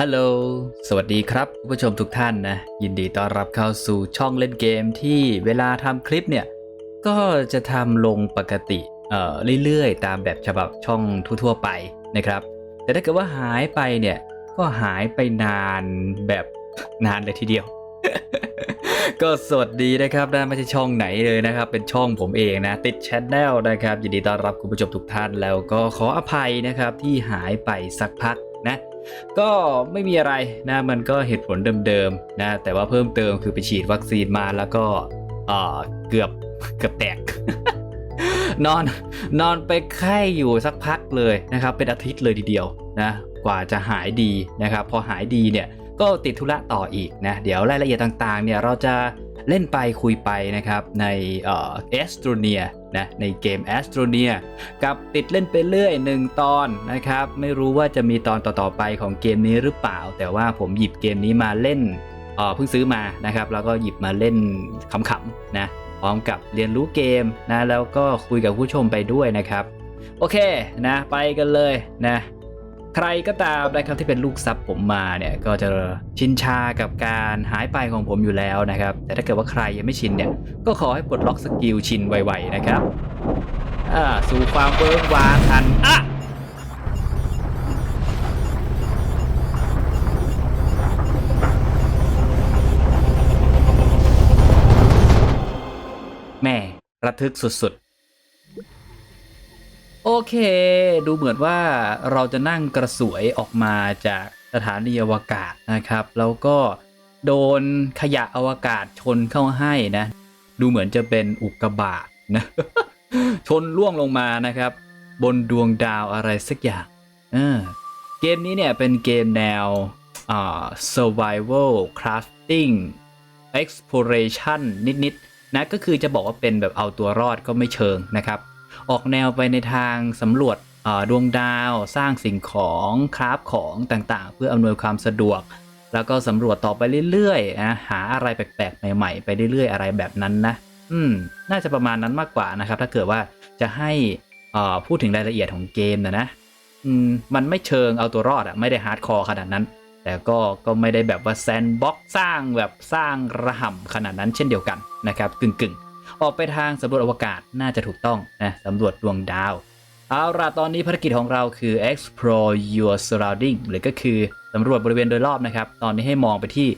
ฮัลโหล สวัสดีครับคุณผู้ชมทุกท่านนะ ยินดีต้อนรับเข้าสู่ช่องเล่นเกมที่เวลาทำคลิปเนี่ย ก็จะทำลงปกติเอ่อเรื่อยๆ ตามแบบฉบับช่องทั่วๆไปนะครับ แต่ถ้าเกิดว่าหายไปเนี่ย ก็หายไปนานแบบนานเลยทีเดียว ก็สวัสดีนะครับนะไม่ใช่ช่องไหนเลยนะครับ เป็นช่องผมเองนะ ติดชแนลนะครับยินดีต้อนรับคุณผู้ชมทุกท่านแล้วก็ขออภัยนะครับที่หายไปสักพักนะ ก็ไม่มีอะไรนะมันก็เหตุผลเดิมๆนะแต่ว่าเพิ่มเติมคือไปฉีดวัคซีนมาแล้วก็เกือบเกือบแตก นอนนอนไปไข้อยู่สักพักเลยนะครับ เป็นอาทิตย์เลยทีเดียวนะกว่าจะหายดีนะครับ พอหายดีเนี่ยก็ติดธุระต่ออีกนะ เดี๋ยวรายละเอียดต่างๆเนี่ยเราจะเล่นไปคุยไปนะครับในเอ่อเอสโตรเนีย นะในเกมแอสโตรเนียกับติดเล่นไปเรื่อยหนึ่งตอนนะครับ ไม่รู้ว่าจะมีตอนต่อๆไปของเกมนี้หรือเปล่า แต่ว่าผมหยิบเกมนี้มาเล่นเออเพิ่งซื้อมานะครับ แล้วก็หยิบมาเล่นขำๆนะพร้อมกับเรียนรู้เกมนะแล้วก็คุยกับผู้ชมไปด้วยนะครับ โอเคนะ ไปกันเลยนะ ใครก็ตามนะครับที่เป็นลูกซับผมมาเนี่ยก็จะชินชากับการหายไปของผมอยู่แล้วนะครับ แต่ถ้าเกิดว่าใครยังไม่ชินเนี่ยก็ขอให้ปลดล็อกสกิลชินไวๆนะครับอ่าสู่ความเบิกวางอันอะแม่ระทึกสุดๆ โอเค ดูเหมือนว่าเราจะนั่งกระสวยออกมาจากสถานีอวกาศนะครับ แล้วก็โดนขยะอวกาศชนเข้าให้นะ ดูเหมือนจะเป็นอุกกาบาตนะ ชนล่วงลงมานะครับ บนดวงดาวอะไรสักอย่างเออเกมนี้เนี่ยเป็นเกมแนวอ่า survival crafting exploration นิดๆนะก็คือจะบอกว่าเป็นแบบเอาตัวรอดก็ไม่เชิงนะครับ ออกแนวไปในทางสำรวจดวงดาว สร้างสิ่งของคราฟของต่างๆ เพื่ออำนวยความสะดวก แล้วก็สำรวจต่อไปเรื่อยๆนะหาอะไรแปลกๆ ใหม่ๆ ไปเรื่อยๆ อะไรแบบนั้นนะ อืม น่าจะประมาณนั้นมากกว่านะครับ ถ้าเกิดว่าจะให้พูดถึงรายละเอียดของเกมนะนะมมันไม่เชิงเอาตัวรอดอะไม่ได้ฮาร์ดคอร์ขนาดนั้น แต่ก็ก็ไม่ได้แบบว่าแซนบ็อกสร้างแบบสร้างระห่ำขนาดนั้นเช่นเดียวกันนะครับกึ่งๆ ออกไปทางสำรวจอวกาศน่าจะถูกต้องนะสำรวจดวงดาว เอาล่ะตอนนี้ภารกิจของเราคือ explore your surrounding หรือก็คือสำรวจบริเวณโดยรอบนะครับ ตอนนี้ให้มองไปที่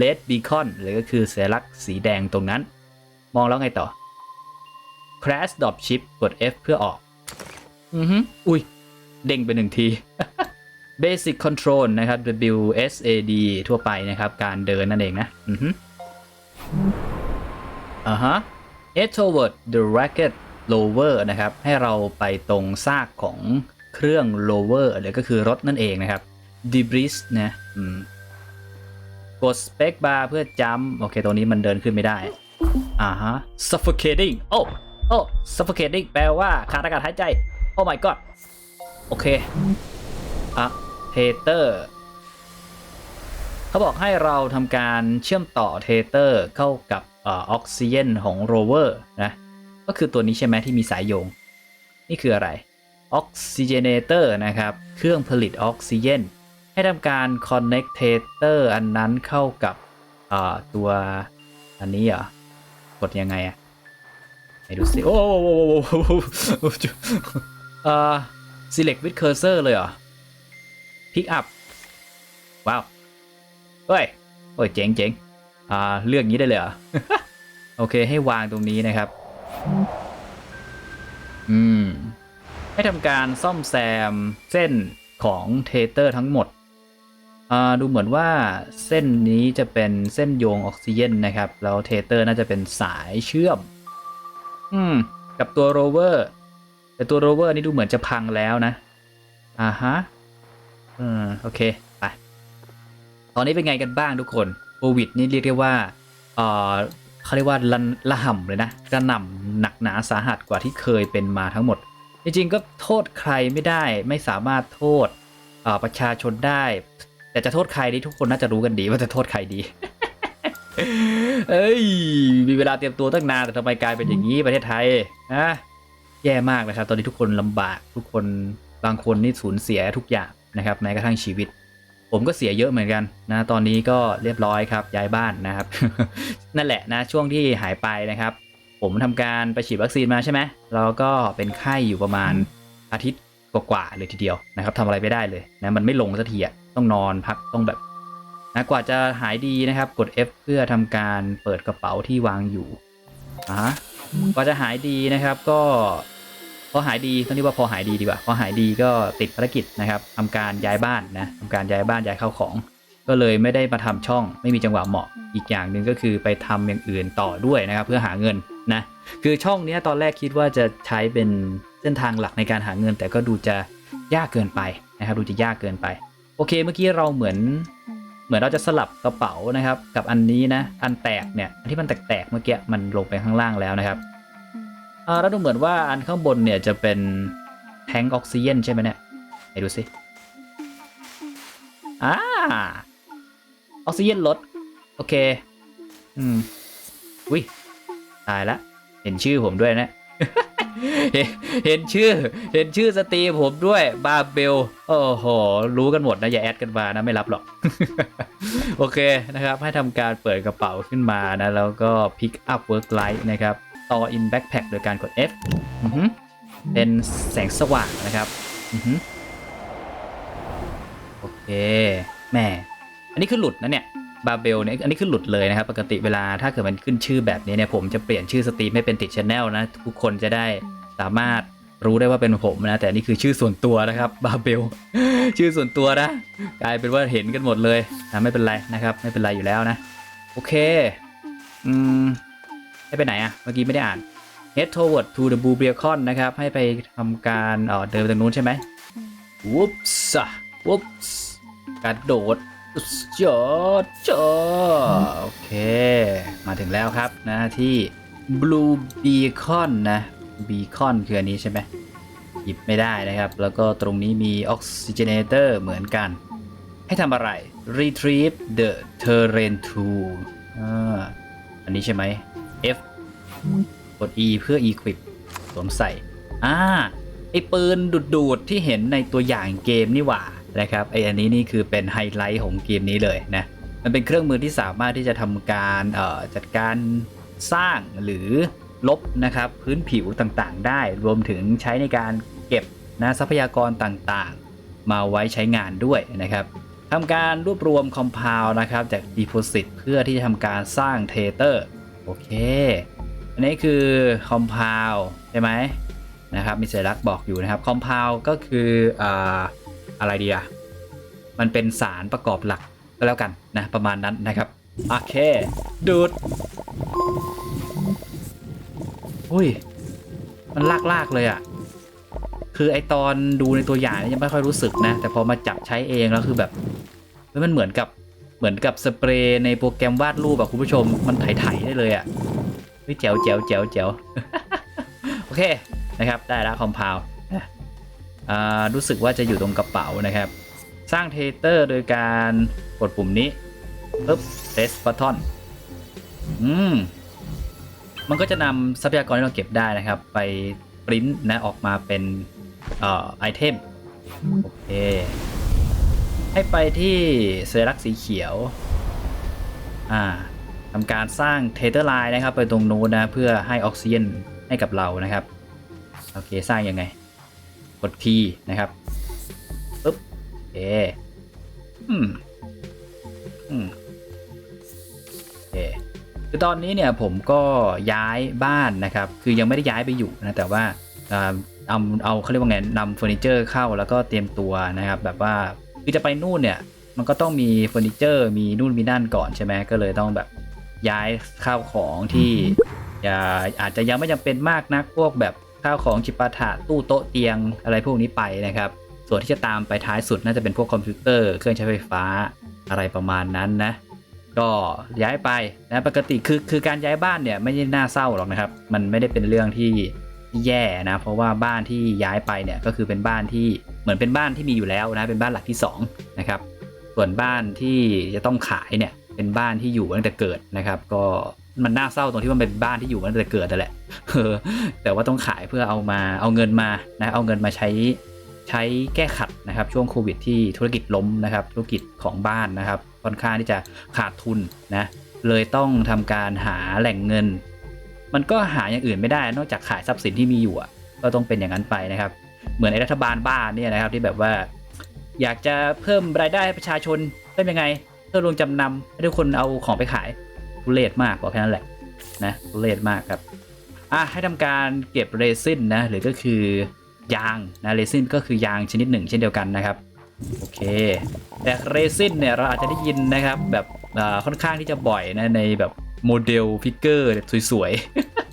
red beacon หรือก็คือสัญลักษณ์สีแดงตรงนั้น มองแล้วไงต่อ crash drop ship กด F เพื่อออก อือฮึอุ้ย เด้งไปหนึ่งที basic control นะครับ WSAD ทั่วไปนะครับ การเดินนั่นเองนะ อือฮึอ่าฮะ head toward the rocket lower นะครับ ให้เราไปตรงซากของเครื่อง lower หรือก็คือรถนั่นเองนะครับ debris นะกด space bar เพื่อจัมโอเค ตรงนี้มันเดินขึ้นไม่ได้ อ่าฮะ suffocating โอ้โอ้ suffocating แปลว่าขาดอากาศหายใจ โอ้ my god โอเคอะเทเตอร์เขาบอกให้เราทำการเชื่อมต่อเทเตอร์เข้ากับ ออกซิเจนของโรเวอร์นะก็คือตัวนี้ใช่ไหมที่มีสายโยง นี่คืออะไรออกซิเจเนเตอร์นะครับ เครื่องผลิตออกซิเจนให้ทำการ connect เทเตอร์อันนั้นเข้ากับตัวอันนี้เหรอกดยังไงอะไหนดูสิ โอ้โหเอ่อ select with cursor เลยเหรอ pick up ว้าว เฮ้ย โอ้ย เจ๋งเจ๋ง อ่าเลือกงี้ได้เลยเหรอ โอเคให้วางตรงนี้นะครับ อืม ให้ทำการซ่อมแซมเส้นของเทเตอร์ทั้งหมดอ่าดูเหมือนว่าเส้นนี้จะเป็นเส้นโยงออกซิเจนนะครับ แล้วเทเตอร์น่าจะเป็นสายเชื่อม อืม กับตัวโรเวอร์ แต่ตัวโรเวอร์นี่ดูเหมือนจะพังแล้วนะ อ่าฮะ อืม โอเค ไป ตอนนี้เป็นไงกันบ้างทุกคน วิดนี่เรียกได้ว่าเออเขาเรียกว่าละละห่ำเลยนะกระหน่ำหนักหนาสาหัสกว่าที่เคยเป็นมาทั้งหมด จริงๆก็โทษใครไม่ได้ไม่สามารถโทษประชาชนได้ แต่จะโทษใครนี่ทุกคนน่าจะรู้กันดีว่าจะโทษใครดีเอ้ยมีเวลาเตรียมตัวตั้งนานแต่ทำไมกลายเป็นอย่างนี้ประเทศไทยนะแย่มากนะครับ ตอนนี้ทุกคนลำบากทุกคนบางคนนี่สูญเสียทุกอย่างนะครับแม้กระทั่งชีวิต ผมก็เสียเยอะเหมือนกันนะตอนนี้ก็เรียบร้อยครับย้ายบ้านนะครับ นั่นแหละนะช่วงที่หายไปนะครับ ผมทำการไปฉีดวัคซีนมาใช่ไหมแล้วก็เป็นไข้อยู่ประมาณอาทิตย์กว่าๆเลยทีเดียวนะครับทำอะไรไม่ได้เลยนะมันไม่ลงสักทีอะต้องนอนพักต้องแบบนะกว่าจะหายดีนะครับกด F เพื่อทำการเปิดกระเป๋าที่วางอยู่อะกว่าจะหายดีนะครับก็ อหายดีต้องเรียกว่าพอหายดีดีกว่าพอหายดีก็ติดภารกิจนะครับทำการย้ายบ้านนะทำการย้ายบ้านย้ายเข้าของ ก็เลยไม่ได้มาทำช่อง ไม่มีจังหวะเหมาะ อีกอย่างหนึ่งก็คือไปทำอย่างอื่นต่อด้วยนะครับ เพื่อหาเงินนะคือช่องนี้ตอนแรกคิดว่าจะใช้เป็นเส้นทางหลักในการหาเงิน แต่ก็ดูจะยากเกินไปนะครับ ดูจะยากเกินไป โอเคเมื่อกี้เราเหมือนเหมือนเราจะสลับกระเป๋านะครับ กับอันนี้นะอันแตกเนี่ยอันที่มันแตกๆเมื่อกี้มันลงไปข้างล่างแล้วนะครับ อ่าแล้วดูเหมือนว่าอันข้างบนเนี่ยจะเป็นแทงออกซิเจนใช่ไหมเนี่ยไหนดูสิอ่าออกซิเจนลด โอเค อืมวิตายละเห็นชื่อผมด้วยนะ เห็นชื่อ เห็นชื่อสตรีมผมด้วยบาเบลโอ้โห รู้กันหมดนะ อย่าแอดกันมานะ ไม่รับหรอก โอเคนะครับ ให้ทำการเปิดกระเป๋าขึ้นมานะ แล้วก็ pick up work light นะครับ ต่อ in backpack โดยการกด F เป็นแสงสว่างนะครับอโอเคแหม่อันนี้คือหลุดนะเนี่ยบาเบลเนี่ยอันนี้คือหลุดเลยนะครับ ปกติเวลาถ้าเกิดมันขึ้นชื่อแบบนี้เนี่ยผมจะเปลี่ยนชื่อสตรีมให้เป็นติดชแนลนะ ทุกคนจะได้สามารถรู้ได้ว่าเป็นผมนะ แต่นนี่คือชื่อส่วนตัวนะครับบาเบลชื่อส่วนตัวนะ กลายเป็นว่าเห็นกันหมดเลยนะไม่เป็นไรนะครับ ไม่เป็นไรอยู่แล้วนะ โอเค อืม ให้ไปไหนอะเมื่อกี้ไม่ได้อ่าน head toward to the blue beacon นะครับ ให้ไปทำการเอ่อเดินไปทางนู้นใช่ไหม whoops อะ whoops กระโดดจอดจอโอเค มาถึงแล้วครับนะที่ blue beacon นะ beacon คืออันนี้ใช่ไหมหยิบไม่ได้นะครับ แล้วก็ตรงนี้มี oxygenator เหมือนกัน ให้ทำอะไร retrieve the terrain tool อ่าอันนี้ใช่ไหม F กด E เพื่อ equip สวมใส่ อ่า ไอปืนดูดๆที่เห็นในตัวอย่างเกมนี่หว่านะครับ ไออันนี้นี่คือเป็นไฮไลท์ของเกมนี้เลยนะ มันเป็นเครื่องมือที่สามารถที่จะทำการจัดการสร้างหรือลบนะครับพื้นผิวต่างๆ ได้ รวมถึงใช้ในการเก็บนะทรัพยากรต่างๆ มาไว้ใช้งานด้วยนะครับทำการรวบรวมคอมเพลนะครับจาก Deposit เพื่อที่จะทำการสร้างเทเตอร์ โอเค อันนี้คือคอมเพลใช่ไหมนะครับ มีสัญลักษณ์บอกอยู่นะครับคอมเพลก็คืออ่าอะไรดีอะมันเป็นสารประกอบหลักก็แล้วกันนะ ประมาณนั้นนะครับ โอเค ดูดอุ้ย มันลากลากๆเลยอะคือไอตอนดูในตัวอย่างนี่ยังไม่ค่อยรู้สึกนะ แต่พอมาจับใช้เองแล้วคือแบบมันเหมือนกับ เหมือนกับสเปรย์ในโปรแกรมวาดรูปอะคุณผู้ชมมันไถๆได้เลยอะเฮ้ยแจ๋วแจ๋วแจ๋วแจ๋วโอเคนะครับได้ล้วคอมเพลอ่ารู้สึกว่าจะอยู่ตรงกระเป๋านะครับ สร้างเทเตอร์โดยการกดปุ่มนี้ปึ๊บ press button อืมมันก็จะนำทรัพยากรที่เราเก็บได้นะครับ ไปปริ้นนะออกมาเป็นเอ่อไอเทมโอเค ให้ไปที่สัญลักษณ์สีเขียว อ่าทำการสร้างเทเตอร์ไลน์นะครับ ไปตรงนู้นนะ เพื่อให้ออกซิเจนให้กับเรานะครับ โอเค สร้างยังไง กด P นะครับปึ๊บโอเคอืมอืมโอเคคือตอนนี้เนี่ยผมก็ย้ายบ้านนะครับ คือยังไม่ได้ย้ายไปอยู่นะ แต่ว่าอ่าเอาเอาเขาเรียกว่าไงนำเฟอร์นิเจอร์เข้าแล้วก็เตรียมตัวนะครับ แบบว่า คือจะไปนู่นเนี่ย มันก็ต้องมีเฟอร์นิเจอร์มีนู่นมีนั่นก่อนใช่ไหมก็เลยต้องแบบย้ายข้าวของที่อย่าอาจจะยังไม่จำเป็นมากนักพวกแบบข้าวของจิปาถะตู้โต๊ะเตียงอะไรพวกนี้ไปนะครับ ส่วนที่จะตามไปท้ายสุดน่าจะเป็นพวกคอมพิวเตอร์เครื่องใช้ไฟฟ้าอะไรประมาณนั้นนะ ก็ย้ายไปนะปกติคือคือการย้ายบ้านเนี่ยไม่ได้น่าเศร้าหรอกนะครับ มันไม่ได้เป็นเรื่องที่ที่ แย่นะเพราะว่าบ้านที่ย้ายไปเนี่ยก็คือเป็นบ้านที่เหมือนเป็นบ้านที่มีอยู่แล้วนะเป็นบ้านหลักที่สองนะครับส่วนบ้านที่จะต้องขายเนี่ยเป็นบ้านที่อยู่ตั้งแต่เกิดนะครับ ก็มันน่าเศร้าตรงที่มันเป็นบ้านที่อยู่มาตั้งแต่เกิดนั่แหละแต่ว่าต้องขายเพื่อเอามาเอาเงินมานะเอาเงินมาใช้ใช้แก้ขัดนะครับช่วงโควิดที่ธุรกิจล้มนะครับ ธุรกิจของบ้านนะครับค่อนข้างที่จะขาดทุนนะเลยต้องทำการหาแหล่งเงิน มันก็หาอย่างอื่นไม่ได้นอกจากขายทรัพย์สินที่มีอยู่อะก็ต้องเป็นอย่างนั้นไปนะครับ เหมือนไอ้รัฐบาลบ้านเนี่ยนะครับที่แบบว่า อยากจะเพิ่มรายได้ให้ประชาชนเพิ่มยังไงเพิ่มลงจำนำให้ทุกคนเอาของไปขายทุเรศมากบอกแค่นั้นแหละนะทุเรศมากครับอะให้ทำการเก็บเรซินนะหรือก็คือยางนะเรซินก็คือยางชนิดหนึ่งเช่นเดียวกันนะครับโอเค แต่เรซินเนี่ยเราอาจจะได้ยินนะครับแบบค่อนข้างที่จะบ่อยนะในแบบ โมเดลฟิกเกอร์สวย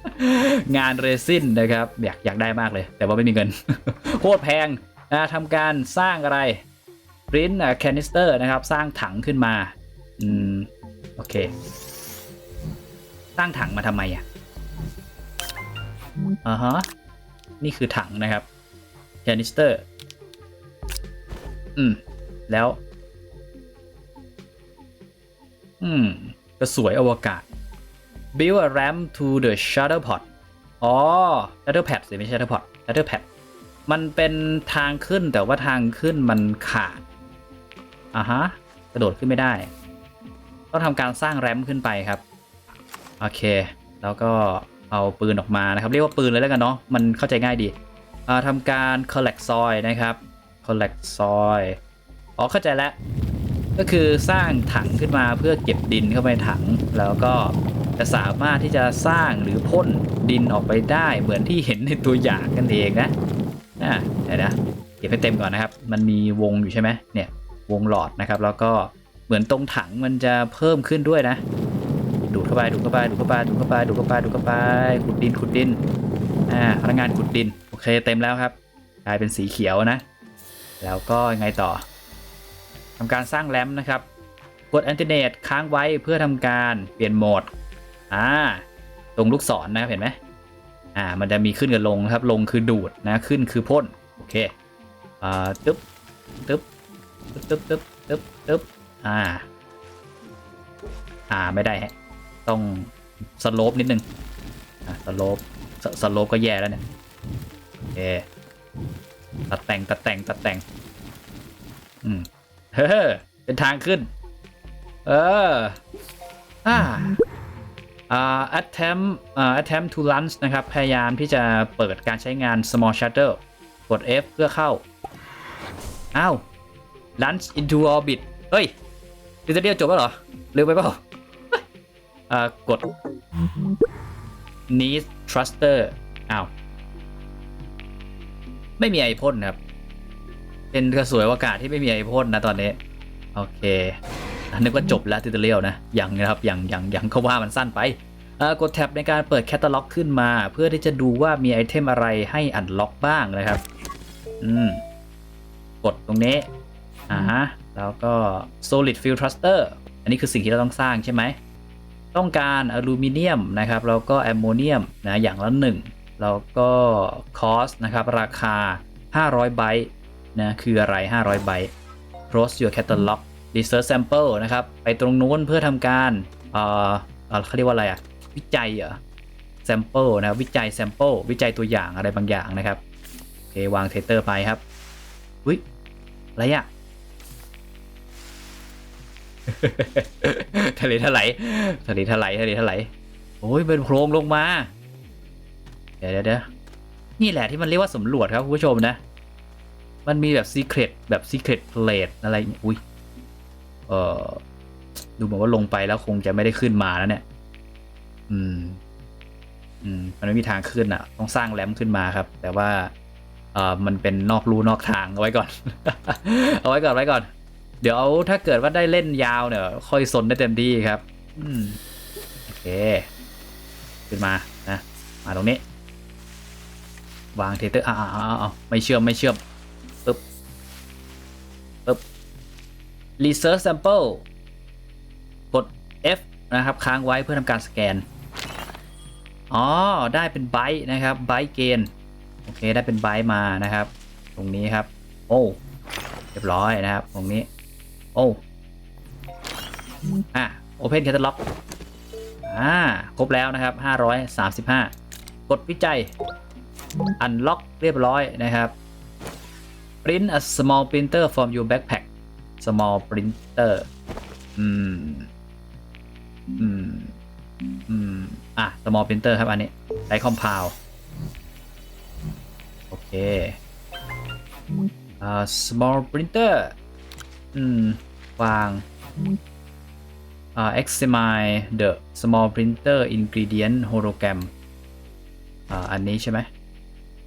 ๆ งานเรซินนะครับ อยากอยากได้มากเลย แต่ว่าไม่มีเงิน โคตรแพงนะทำการสร้างอะไรปริ้นแคนิสเตอร์นะครับ สร้างถังขึ้นมา อืม โอเค สร้างถังมาทำไมอะอ่าฮะ นี่คือถังนะครับแคนิสเตอร์ อืม แล้ว อืม กระสวยอวกาศ build a ramp to the shuttle pod อ๋อ shuttle pad สิไม่ใช่ shuttle pod shuttle pad มันเป็นทางขึ้นแต่ว่าทางขึ้นมันขาดอ่าฮะ กระโดดขึ้นไม่ได้ ต้องทำการสร้างแรมขึ้นไปครับ โอเค แล้วก็เอาปืนออกมานะครับ เรียกว่าปืนเลยแล้วกันเนาะ มันเข้าใจง่ายดีอ่าทำการ collect soil นะครับ collect soil อ๋อเข้าใจแล้ว ก็คือสร้างถังขึ้นมาเพื่อเก็บดินเข้าไปถัง แล้วก็จะสามารถที่จะสร้างหรือพ่นดินออกไปได้เหมือนที่เห็นในตัวอย่างกันเองนะอ่าเดี๋ยวนะเก็บให้เต็มก่อนนะครับ มันมีวงอยู่ใช่ไหมเนี่ยวงหลอดนะครับ แล้วก็เหมือนตรงถังมันจะเพิ่มขึ้นด้วยนะ ดูดเข้าไปดูดเข้าไปดูดเข้าไปดูดเข้าไปดูดเข้าไปดูดเข้าไปขุดดินขุดดินอ่าพนักงานขุดดินโอเคเต็มแล้วครับกลายเป็นสีเขียวนะ แล้วก็ยังไงต่อ ทำการสร้างแรมนะครับ กด a n t e n a t e ค้างไว้เพื่อทำการเปลี่ยนโหมดอ่าตรงลูกศรนะครับเห็นไหมอ่ามันจะมีขึ้นกับลงนะครับลงคือดูดนะขึ้นคือพ่นโอเคอ่าตึ๊บตึ๊บตึ๊บตึ๊บตึ๊บตึ๊บอ่าอ่าไม่ได้ฮะต้องสโลปนิดนึงอ่าสโลปสสโลปก็แย่แล้วเนี่ยโอเคตัดแต่งตัดแต่งตัดแต่งอืม เฮ้อเป็นทางขึ้น เออ อ่าอ่า attempt อ่า attempt to launch นะครับ พยายามที่จะเปิดการใช้งาน small shuttle กด F เพื่อเข้า อ้าว launch into orbit เฮ้ยดิจิเดียจบแล้วเหรอ เร็วไปเปล่าอ่ากด need thruster อ้าว ไม่มีไอพ่นครับ เป็นกระสวยอวกาศที่ไม่มีไอพ่นนะตอนนี้ โอเคนึกว่าจบแล้วทิวตอเรียลนะยังนะครับยังยังยังเขาว่ามันสั้นไปกดแท็บในการเปิดแคตตาล็อกขึ้นมา เพื่อที่จะดูว่ามีไอเทมอะไรให้อันล็อกบ้างนะครับ อืม กดตรงนี้อ่าฮะแล้วก็ solid fuel thruster อันนี้คือสิ่งที่เราต้องสร้างใช่ไหม ต้องการอลูมิเนียมนะครับ แล้วก็แอมโมเนียมนะอย่างละหนึ่ง แล้วก็คอสนะครับ ราคา 500ไบต์ นะคืออะไร 500ไบต์ close your catalog research sample นะครับ ไปตรงนู้นเพื่อทำการเอ่อเอ่อเขาเรียกว่าอะไรอะวิจัยเหรอ sample นะครับวิจัย sample วิจัยตัวอย่างอะไรบางอย่างนะครับโอเควางเทเตอร์ไปครับอุ้ยอะไรอะทะเลทลายทะเลทลายทะเลทลายโอ้ยเป็นโพรงลงมาเดี๋ยวเดี๋ยวเดี๋ยวนี่แหละที่มันเรียกว่าสำรวจครับคุณผู้ชมนะ มันมีแบบ secret แบบ secret plate อะไรอย่างเงี้ยอุ้ยเออดูเหมือนว่าลงไปแล้วคงจะไม่ได้ขึ้นมาแล้วเนี่ย อืม อืม มันไม่มีทางขึ้นอะ ต้องสร้างแรมขึ้นมาครับ แต่ว่า เออมันเป็นนอกรูนอกทางเอาไว้ก่อน เอาไว้ก่อนไว้ก่อน เดี๋ยวถ้าเกิดว่าได้เล่นยาวเนี่ย ค่อยสนได้เต็มที่ครับ อืม โอเค ขึ้นมา นะ มาตรงนี้ วางเทเตอร์อ่าอ่าอ่าไม่เชื่อม ไม่เชื่อม ปึ๊บ research sample กด F นะครับ ค้างไว้เพื่อทำการสแกน อ๋อ ได้เป็นไบต์นะครับไบต์เกนโอเค ได้เป็นไบต์มานะครับ ตรงนี้ครับ โอ้ เรียบร้อยนะครับ ตรงนี้ โอ้ อะ Open Catalog อ่า ครบแล้วนะครับ 535 กดวิจัย Unlock เรียบร้อยนะครับ print a small printer from your backpack small printer อืม อืม อืม อะ small printer ครับอันนี้ ใช้ compound โอเค อ่า small printer อืม วาง อ่า examine the small printer ingredient hologram อ่า อันนี้ใช่ไหม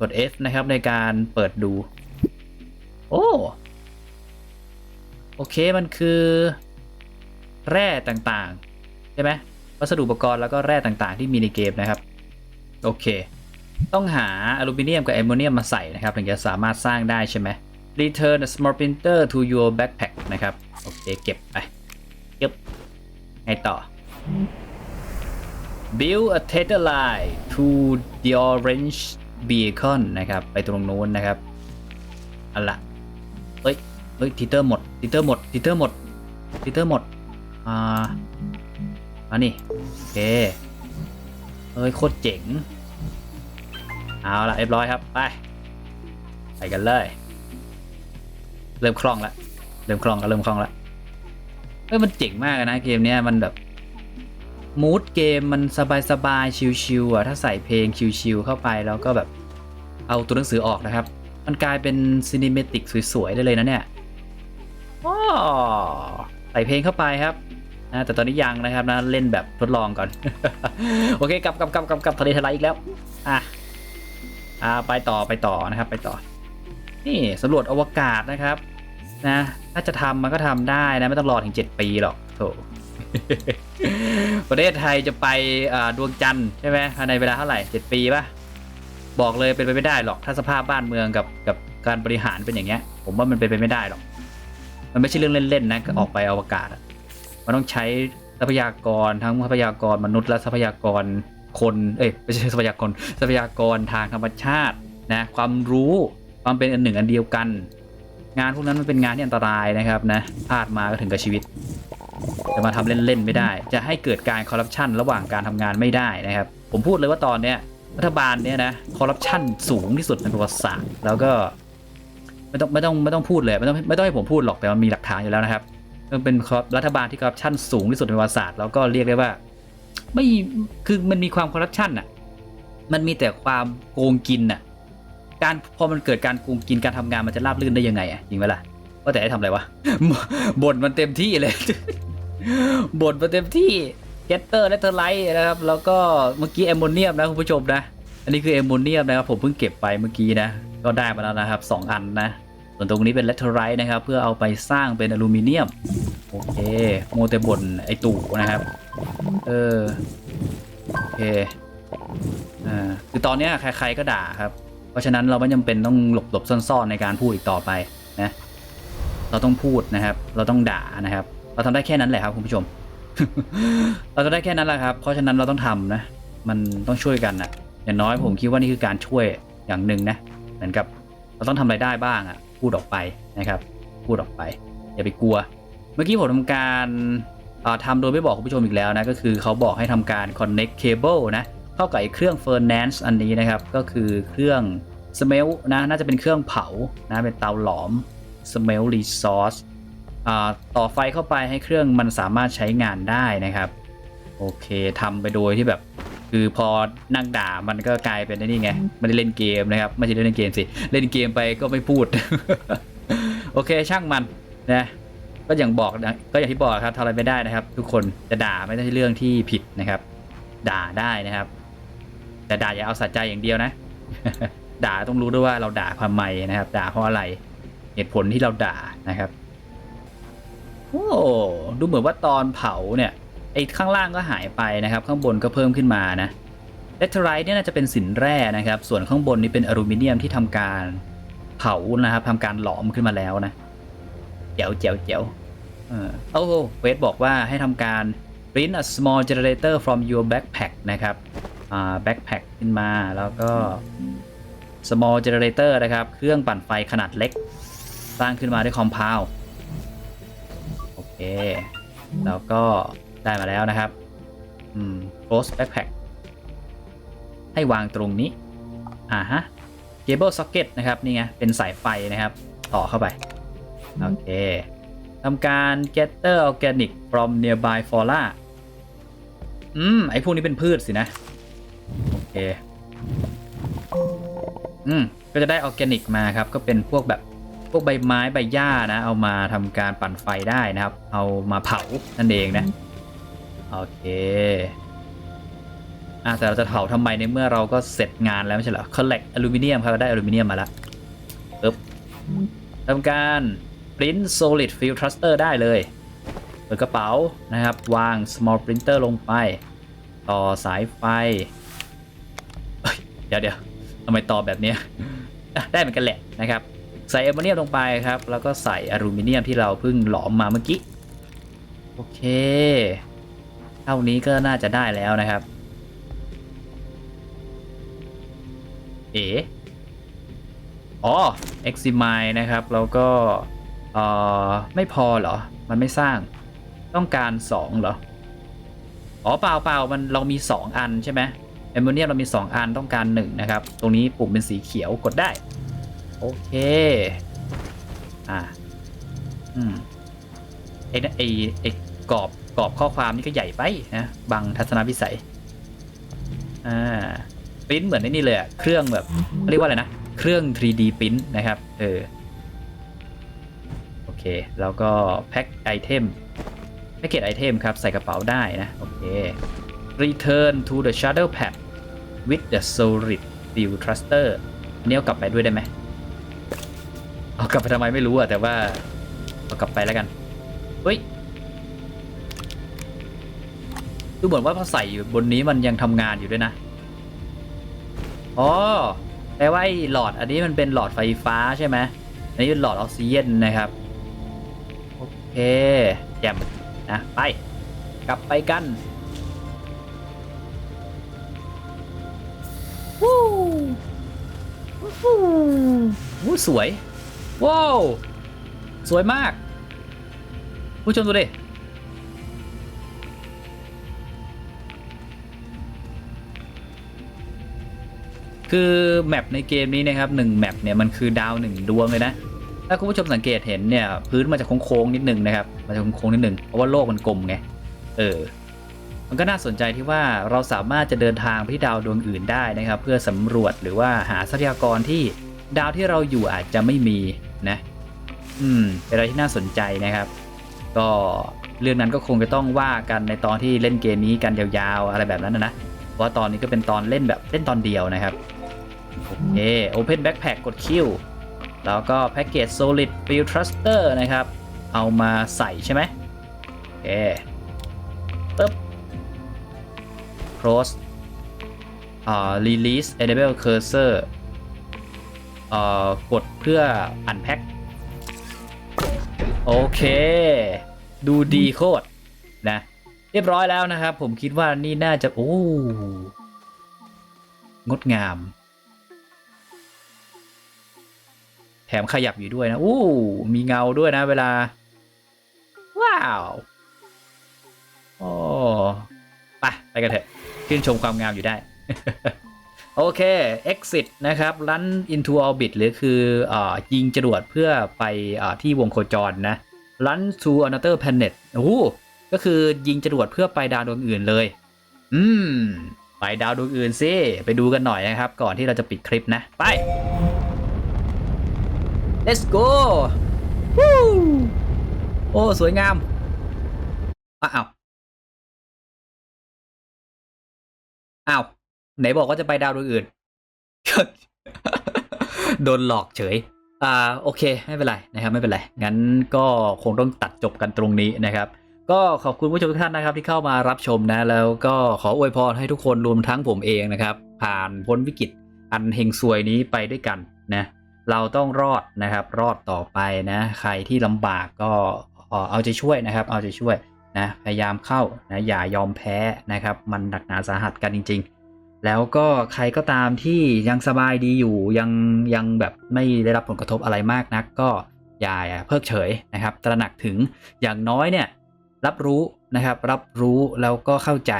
กด F นะครับในการเปิดดู โอ้ โอเคมันคือแร่ต่างๆ ใช่ไหมวัสดุอุปกรณ์แล้วก็แร่ต่างๆ ที่มีในเกมนะครับ โอเค ต้องหาอลูมิเนียมกับแอมโมเนียมมาใส่นะครับถึงจะสามารถสร้างได้ใช่ไหม Return a small printer to your backpack นะครับ โอเค เก็บไปเก็บไงต่อ Build a tether line to the orange beacon นะครับ ไปตรงนู้นนะครับอันละ เฮ้ยเฮ้ยทิเตอร์หมดทิเตอร์หมดทิเตอร์หมดทิเตอร์หมดอ่ามานี่โอเคเฮ้ยโคตรเจ๋งเอาละเรียบร้อยครับไปไปกันเลย เริ่มคล่องแล้วเริ่มคล่องแล้วเริ่มคล่องแล้วเอ้ยมันเจ๋งมากนะเกมเนี้ยมันแบบมูดเกมมันสบายๆชิวๆอะถ้าใส่เพลงชิวๆเข้าไปแล้วก็แบบเอาตัวหนังสือออกนะครับ มันกลายเป็นซีนิเมติกสวย ๆ ได้เลยนะเนี่ยว้ใส่เพลงเข้าไปครับนะแต่ตอนนี้ยังนะครับนะเล่นแบบทดลองก่อน โอเคกลับกลับกลับกลับกลับทะเลทลายอีกแล้ว อะอ่าไปต่อไปต่อนะครับ ไปต่อ นี่สำรวจอวกาศนะครับนะถ้าจะทำมันก็ทำได้นะไม่ต้องรอถึง 7 ปีหรอกโถประเทศไทยจะไปดวงจันทร์ใช่ไหมภายในเวลาเท่าไหร่ 7 ปีป่ะ บอกเลยเป็นไปไม่ได้หรอก ถ้าสภาพบ้านเมืองกับกับการบริหารเป็นอย่างเงี้ย ผมว่ามันเป็นไปไม่ได้หรอก มันไม่ใช่เรื่องเล่นๆนะออกไปอวกาศมันต้องใช้ทรัพยากรทั้งทรัพยากรมนุษย์และทรัพยากรคนเอ้ยไม่ใช่ทรัพยากรทรัพยากรทางธรรมชาตินะความรู้ความเป็นอันหนึ่งอันเดียวกัน งานพวกนั้นมันเป็นงานที่อันตรายนะครับนะพลาดมาก็ถึงกับชีวิตจะมาทำเล่นๆไม่ได้ จะให้เกิดการคอร์รัปชันระหว่างการทำงานไม่ได้นะครับ ผมพูดเลยว่าตอนเนี้ย รัฐบาลเนี้ยนะคอร์รัปชันสูงที่สุดในประวัติศาสตร์แล้วก็ไม่ต้องไม่ต้องไม่ต้องพูดเลยไม่ต้องไม่ต้องให้ผมพูดหรอกแต่มันมีหลักฐานอยู่แล้วนะครับมันเป็นรัฐบาลที่คอร์รัปชันสูงที่สุดในประวัติศาสตร์แล้วก็เรียกได้ว่า ไม่คือมันมีความคอร์รัปชันอะมันมีแต่ความโกงกินอะการพอมันเกิดการโกงกินการทำงานมันจะราบรื่นได้ยังไงอะจริงไหมล่ะว่าแต่ให้ทำอะไรวะบ่นมันเต็มที่เลยบ่นมาเต็มที่ เกตเตอร์และเทอร์ไลท์นะครับ แล้วก็เมื่อกี้แอมโมเนียมนะคุณผู้ชมนะ อันนี้คือแอมโมเนียมนะครับผมเพิ่งเก็บไปเมื่อกี้นะ ก็ได้มาแล้วนะครับ 2 อันนะ ส่วนตรงนี้เป็นเลเทอร์ไรท์นะครับ เพื่อเอาไปสร้างเป็นอลูมิเนียม โอเคโมเตบนไอตู่นะครับ เออ โอเค อ่า คือตอนนี้ใครๆก็ด่าครับ เพราะฉะนั้นเราไม่จำเป็นต้องหลบหลบๆซ่อนๆในการพูดอีกต่อไปนะ เราต้องพูดนะครับ เราต้องด่านะครับ เราทำได้แค่นั้นแหละครับคุณผู้ชม เราทำได้แค่นั้นแหละครับ เพราะฉะนั้นเราต้องทำนะ มันต้องช่วยกันนะอย่างน้อยผมคิดว่านี่คือการช่วยอย่างหนึ่งนะ เหมือนกับเราต้องทำอะไรได้บ้างอะพูดออกไปนะครับ พูดออกไป อย่าไปกลัว เมื่อกี้ผมทำการอ่าทำโดยไม่บอกคุณผู้ชมอีกแล้วนะ ก็คือเขาบอกให้ทำการ connect cable นะ เข้ากับไอ้เครื่อง furnace อันนี้นะครับ ก็คือเครื่อง smelt นะ น่าจะเป็นเครื่องเผานะ เป็นเตาหลอม smelt resource อ่า ต่อไฟเข้าไปให้เครื่องมันสามารถใช้งานได้นะครับ โอเคทำไปโดยที่แบบ คือพอนั่งด่ามันก็กลายเป็นไอ้นี่ไงไม่ได้เล่นเกมนะครับ ไม่ใช่เล่นเกมสิ เล่นเกมไปก็ไม่พูด โอเคช่างมันนะก็อย่างบอกนะก็อย่างที่บอกครับทำอะไรไม่ได้นะครับ ทุกคนจะด่าไม่ใช่เรื่องที่ผิดนะครับ ด่าได้นะครับ แต่ด่าอย่าเอาสะใจอย่างเดียวนะ ด่าต้องรู้ด้วยว่าเราด่าความไมนะครับ ด่าเพราะอะไร เหตุผลที่เราด่านะครับ โอ้ดูเหมือนว่าตอนเผาเนี่ยไอ้ข้างล่างก็หายไปนะครับ ข้างบนก็เพิ่มขึ้นมานะเลทไรท์เนี่ยน่าจะเป็นสินแร่นะครับ ส่วนข้างบนนี่เป็นอลูมิเนียมที่ทำการเผานะครับทำการหลอมขึ้นมาแล้วนะเจ๋วเจ๋วเจ๋วเออโอ้เวทบอกว่าให้ทำการ print a small generator from your backpack นะครับอ่า backpack ขึ้นมาแล้วก็ small generator นะครับ เครื่องปั่นไฟขนาดเล็ก สร้างขึ้นมาด้วย compound โอเค แล้วก็ได้มาแล้วนะครับ อืม close backpack ให้วางตรงนี้ อ่าฮะ cable socket นะครับ นี่ไง เป็นสายไฟนะครับ ต่อเข้าไป โอเคทำการ gather organic from nearby flora อืม ไอพวกนี้เป็นพืชสินะ โอเค อืม ก็จะได้ออร์แกนิกมาครับ ก็เป็นพวกแบบ พวกใบไม้ใบหญ้านะ เอามาทำการปั่นไฟได้นะครับ เอามาเผานั่นเองนะ โอเคอะแต่เราจะเผาทำไมในเมื่อเราก็เสร็จงานแล้วไม่ใช่เหรอ collect อลูมิเนียมครับได้อลูมิเนียมมาแล้วปึ๊บทำการ print solid field thruster ได้เลยเปิดกระเป๋านะครับ วาง small printer ลงไป ต่อสายไฟเอ้ยเดี๋ยวเดี๋ยวทำไมต่อแบบเนี้ยอะได้เหมือนกันแหละนะครับ ใส่แอมโมเนียมลงไปครับ แล้วก็ใส่อลูมิเนียมที่เราเพิ่งหลอมมาเมื่อกี้ โอเค เท่านี้ก็น่าจะได้แล้วนะครับ เอ๋อ๋อ e x i m i นะครับ แล้วก็เอ่อไม่พอเหรอ มันไม่สร้าง ต้องการ 2 เหรอ อ๋อเปล่าเปล่ามันเรามี 2 อันใช่ไหมแอมโมเนียมเรามี 2 อันต้องการ 1 นะครับ ตรงนี้ปุ่มเป็นสีเขียวกดได้ โอเค อ่า อืมไอ้นั่นไอ้ไอ้กรอบกรอบข้อความนี่ก็ใหญ่ไปนะบังทัศนวิสัย อ่าปริ้นเหมือนไอ้นี่เลยอะเครื่องแบบเรียกว่าอะไรนะ เครื่อง 3D ปริ้นนะครับ เออ โอเค แล้วก็แพ็คไอเทมแพ็กเกจไอเทมครับ ใส่กระเป๋าได้นะ โอเค return to the shuttle pad with the solid fuel thruster อันนี้เอากลับไปด้วยได้ไหม เอากลับไปทำไมไม่รู้อะแต่ว่าเอากลับไปแล้วกันเฮ้ยดูเหมือนว่าพอใส่อยู่บนนี้มันยังทำงานอยู่ด้วยนะอ๋อแปลว่าไอ้หลอดอันนี้มันเป็นหลอดไฟฟ้าใช่ไหมอันนี้เป็นหลอดออกซิเจนนะครับโอเคแจ่มนะไปกลับไปกันวู้วู้วู้สวย ว้าวสวยมาก ผู้ชมดูดิคือแมปในเกมนี้นะครับหนึ่งแมปเนี่ยมันคือดาวหนึ่งดวงเลยนะ ถ้าคุณผู้ชมสังเกตเห็นเนี่ย พื้นมันจะโค้งๆนิดนึงนะครับมันจะโค้งๆนิดนึงเพราะว่าโลกมันกลมไงเออมันก็น่าสนใจที่ว่าเราสามารถจะเดินทางไปที่ดาวดวงอื่นได้นะครับ เพื่อสำรวจหรือว่าหาทรัพยากรที่ ดาวที่เราอยู่อาจจะไม่มีนะ อืม เป็นอะไรที่น่าสนใจนะครับ ก็เรื่องนั้นก็คงจะต้องว่ากันในตอนที่เล่นเกมนี้กันยาวๆอะไรแบบนั้นนะนะว่าตอนนี้ก็เป็นตอนเล่นแบบเล่นตอนเดียวนะครับโอเค Open Backpack กดคิวแล้วก็ Package Solid Field Thruster นะครับ เอามาใส่ใช่ไหมโอเคปึ๊บ Close อ่า Release Enable Cursor เอ่อกดเพื่อ Unpack โอเค ดูดีโคตรนะ เรียบร้อยแล้วนะครับ ผมคิดว่านี่น่าจะ โอ้ งดงาม แถมขยับอยู่ด้วยนะอู้มีเงาด้วยนะเวลา ว้าวโอ้ไปไปกันเถอะชื่นชมความงามอยู่ได้ โอเค exit นะครับ run into orbit หรือคืออยิงจรวดเพื่อไปอที่วงโคจรนะ run to another planet โอ้ก็คือยิงจรวดเพื่อไปดาวดวงอื่นเลย อืม ไปดาวดวงอื่นสิไปดูกันหน่อยนะครับ ก่อนที่เราจะปิดคลิปนะ ไป let's go โอ้ สวยงามอ้าวอ้าว ไหนบอกว่าจะไปดาวดวงอื่น โดนหลอกเฉย อ่าโอเค ไม่เป็นไรนะครับ ไม่เป็นไร งั้นก็คงต้องตัดจบกันตรงนี้นะครับ ก็ขอบคุณผู้ชมทุกท่านนะครับ ที่เข้ามารับชมนะ แล้วก็ขออวยพรให้ทุกคนรวมทั้งผมเองนะครับ ผ่านพ้นวิกฤตอันเฮงซวยนี้ไปด้วยกันนะ เราต้องรอดนะครับ รอดต่อไปนะ ใครที่ลำบากก็เออเอาใจช่วยนะครับ เอาใจช่วยนะ พยายามเข้านะ อย่ายอมแพ้นะครับ มันหนักหนาสาหัสกันจริง ๆ แล้วก็ใครก็ตามที่ยังสบายดีอยู่ยังยังแบบไม่ได้รับผลกระทบอะไรมากนัก ก็อย่าเพิกเฉยนะครับ ตระหนักถึงอย่างน้อยเนี่ยรับรู้นะครับรับรู้แล้วก็เข้าใจ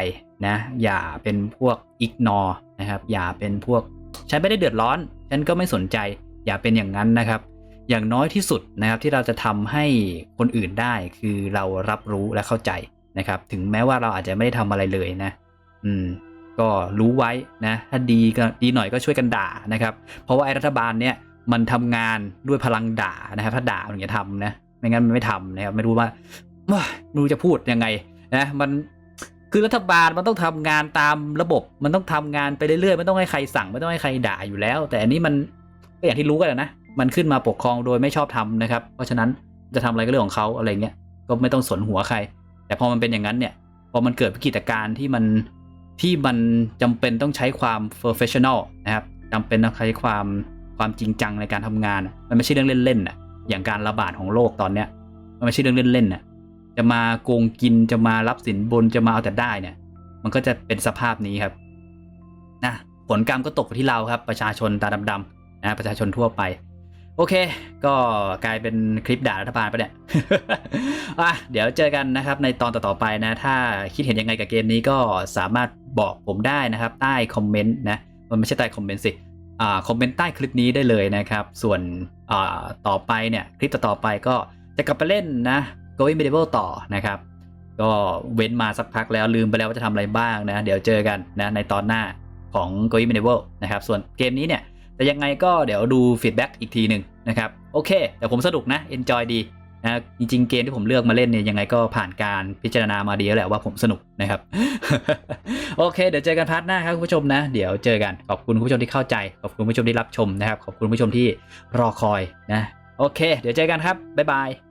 นะอย่าเป็นพวกอิกนอนะครับอย่าเป็นพวกฉันไม่ได้เดือดร้อน ฉันก็ไม่สนใจ อย่าเป็นอย่างนั้นนะครับ อย่างน้อยที่สุดนะครับที่เราจะทำให้คนอื่นได้คือเรารับรู้และเข้าใจนะครับ ถึงแม้ว่าเราอาจจะไม่ได้ทำอะไรเลยนะ อืม ก็รู้ไว้นะถ้าดีก็ดีหน่อยก็ช่วยกันด่านะครับ เพราะว่าไอ้รัฐบาลเนี่ยมันทำงานด้วยพลังด่านะครับ ถ้าด่ามันถึงจะทำนะไม่งั้นมันไม่ทำนะครับไม่รู้ว่าไม่รู้จะพูดยังไงนะมันคือรัฐบาลมันต้องทำงานตามระบบ มันต้องทำงานไปเรื่อยๆไม่ต้องให้ใครสั่งไม่ต้องให้ใครด่าอยู่แล้ว แต่อันนี้มันก็อย่างที่รู้กันนะมันขึ้นมาปกครองโดยไม่ชอบทำนะครับ เพราะฉะนั้นจะทำอะไรก็เรื่องของเขาอะไรเงี้ยก็ไม่ต้องสนหัวใคร แต่พอมันเป็นอย่างนั้นเนี่ยพอมันเกิดวิกฤตการณ์ที่มัน ที่มันจำเป็นต้องใช้ความ professional นะครับจำเป็นต้องใช้ความความจริงจังในการทำงาน มันไม่ใช่เรื่องเล่นๆนะอย่างการระบาดของโรคตอนเนี้ย มันไม่ใช่เรื่องเล่นๆนะจะมาโกงกินจะมารับสินบนจะมาเอาแต่ได้เนี่ย มันก็จะเป็นสภาพนี้ครับนะผลกรรมก็ตกที่เราครับ ประชาชนตาดำๆนะประชาชนทั่วไป โอเค ก็กลายเป็นคลิปด่ารัฐบาลไปเนี่ยอะเดี๋ยวเจอกันนะครับในตอนต่อๆไปนะ ถ้าคิดเห็นยังไงกับเกมนี้ก็สามารถ บอกผมได้นะครับ ใต้คอมเมนต์นะมันไม่ใช่ใต้คอมเมนต์สิอ่าคอมเมนต์ใต้คลิปนี้ได้เลยนะครับ ส่วนอ่าต่อไปเนี่ยคลิปต่อไปก็จะกลับไปเล่นนะ Going Medieval ต่อนะครับ ก็เว้นมาสักพักแล้วลืมไปแล้วว่าจะทำอะไรบ้างนะ เดี๋ยวเจอกันนะในตอนหน้าของ Going Medieval นะครับ ส่วนเกมนี้เนี่ยแต่ยังไงก็เดี๋ยวดูฟีดแบ็กอีกทีหนึ่งนะครับ โอเค แต่ผมสนุกนะ enjoy ดี นะจริงๆเกมที่ผมเลือกมาเล่นเนี่ยยังไงก็ผ่านการพิจารณามาดีแล้วแหละว่าผมสนุกนะครับ โอเค เดี๋ยวเจอกันพาร์ทหน้าครับคุณผู้ชมนะ เดี๋ยวเจอกันขอบคุณคุณผู้ชมที่เข้าใจ ขอบคุณผู้ชมที่รับชมนะครับ ขอบคุณผู้ชมที่รอคอยนะ โอเค เดี๋ยวเจอกันครับบ๊ายบาย